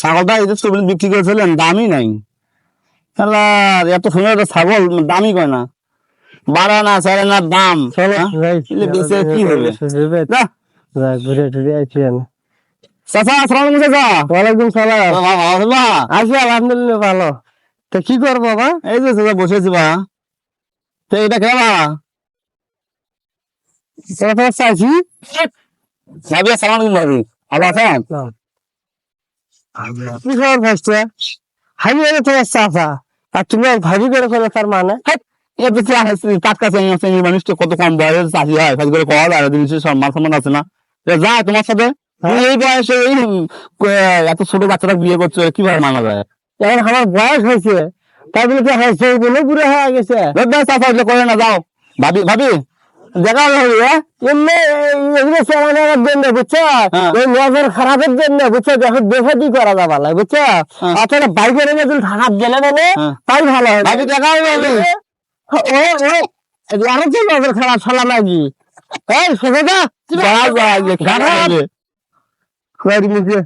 ছাগলটা এই যে বিক্রি করেছিলেন দামই নাই। এত সুন্দর একটা ছাগল দামই কয় না। বাড়া না চারে না দাম হ্যাঁ? বেঁচে কি হবে? যা। ঘুরে টুরে আমি। চাচা আসসালাম চাচা। ওয়ালাইকুম সালাম। বাবা, ভালো আছো আছি আলহামদুলিল্লাহ ভালো। তো কি করব বাবা এই যে চাচা বসেছি বা। তো এটা খেলা কথা চাইছি? ভাবি আসসালাম আলাইকুম ভাবি। ভালো আছেন? কি খবর মানে তো হয় আছে না যা তোমার সাথে এই বয়সে এই এত ছোট বাচ্চারা বিয়ে করছ কীভাবে মানা যায় এখন বয়স হয়েছে তাই বলে কি হয়েছে বলে বুড়ো হয়ে গেছে ভাবি ভাবি দেখা হ্যাঁ জন্য বুঝছ? হ্যাঁ। নজর খারাপের জন্য বুঝছ? দেখো দেখে করা যাবে না বুঝছ? হ্যাঁ। অথবা বাইকের এনে যদি খারাপ গেলে মানে হ্যাঁ। তাই ভালো ভাবি দেখা ও ও আরও তো নজর খারাপ ফেলা নাকি? এই সোজা যা যা?